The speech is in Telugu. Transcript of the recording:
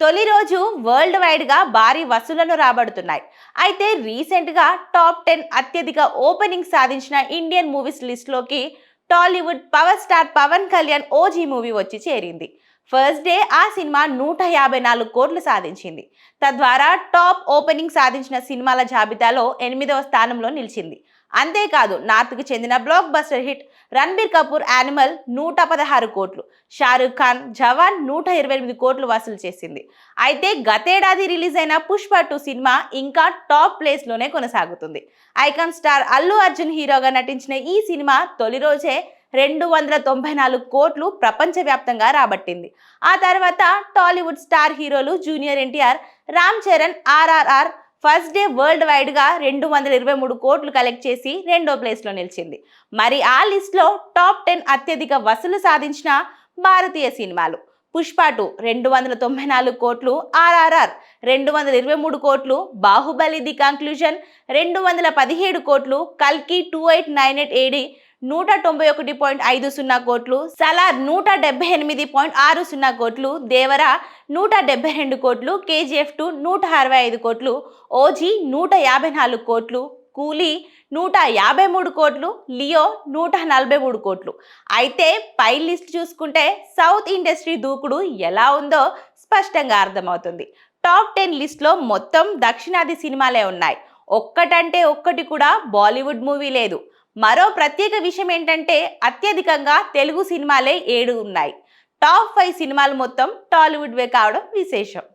తొలి రోజు వరల్డ్ వైడ్గా భారీ వసూళ్ళను రాబడుతున్నాయి. అయితే రీసెంట్గా టాప్ టెన్ అత్యధిక ఓపెనింగ్ సాధించిన Indian movies లిస్ట్లోకి Tollywood power star Pawan Kalyan OG movie వచ్చి చేరింది. ఫస్ట్ డే ఆ సినిమా నూట యాభై నాలుగు కోట్లు సాధించింది. తద్వారా టాప్ ఓపెనింగ్ సాధించిన సినిమాల జాబితాలో ఎనిమిదవ స్థానంలో నిలిచింది. అంతేకాదు నార్త్కు చెందిన blockbuster hit Ranbir Kapoor Animal నూట పదహారు కోట్లు షారుఖ్ ఖాన్ జవాన్ నూట ఇరవై ఎనిమిది కోట్లు వసూలు చేసింది. అయితే గతేడాది రిలీజ్ అయిన పుష్ప టూ సినిమా ఇంకా టాప్ ప్లేస్లోనే కొనసాగుతుంది. ఐకాన్ స్టార్ అల్లు అర్జున్ హీరోగా నటించిన ఈ సినిమా తొలి రోజే రెండు వందల తొంభై నాలుగు కోట్లు ప్రపంచవ్యాప్తంగా రాబట్టింది. ఆ తర్వాత టాలీవుడ్ స్టార్ హీరోలు junior NTR Ram Charan RRR first day world వైడ్గా రెండు వందల ఇరవై మూడు కోట్లు కలెక్ట్ చేసి రెండో ప్లేస్లో నిలిచింది. మరి ఆ లిస్ట్లో టాప్ టెన్ అత్యధిక వసూలు సాధించిన భారతీయ సినిమాలు. పుష్ప టూ రెండు వందల తొంభై నాలుగు కోట్లు ఆర్ఆర్ఆర్ రెండు వందల ఇరవై మూడు కోట్లు బాహుబలి ది కంక్లూజన్ రెండు వందల పదిహేడు కోట్లు కల్కి two eight nine eight AD నూట తొంభై ఒకటి పాయింట్ ఐదు సున్నా కోట్లు సలార్ నూట డెబ్బై ఎనిమిది పాయింట్ ఆరు సున్నా కోట్లు దేవర నూట డెబ్బై రెండు కోట్లు కేజీఎఫ్ టూ నూట అరవై ఐదు కోట్లు ఓజీ నూట యాభై నాలుగు కోట్లు కూలీ నూట యాభై మూడు కోట్లు లియో నూట నలభై మూడు కోట్లు. అయితే పై లిస్ట్ చూసుకుంటే సౌత్ ఇండస్ట్రీ దూకుడు ఎలా ఉందో స్పష్టంగా అర్థమవుతుంది. టాప్ టెన్ లిస్ట్లో మొత్తం దక్షిణాది సినిమాలే ఉన్నాయి. ఒక్కటంటే ఒక్కటి కూడా బాలీవుడ్ మూవీ లేదు. మరో ప్రత్యేక విషయం ఏంటంటే అత్యధికంగా తెలుగు సినిమాలే ఏడు ఉన్నాయి. టాప్ ఫైవ్ సినిమాలు మొత్తం టాలీవుడ్వే కావడం విశేషం.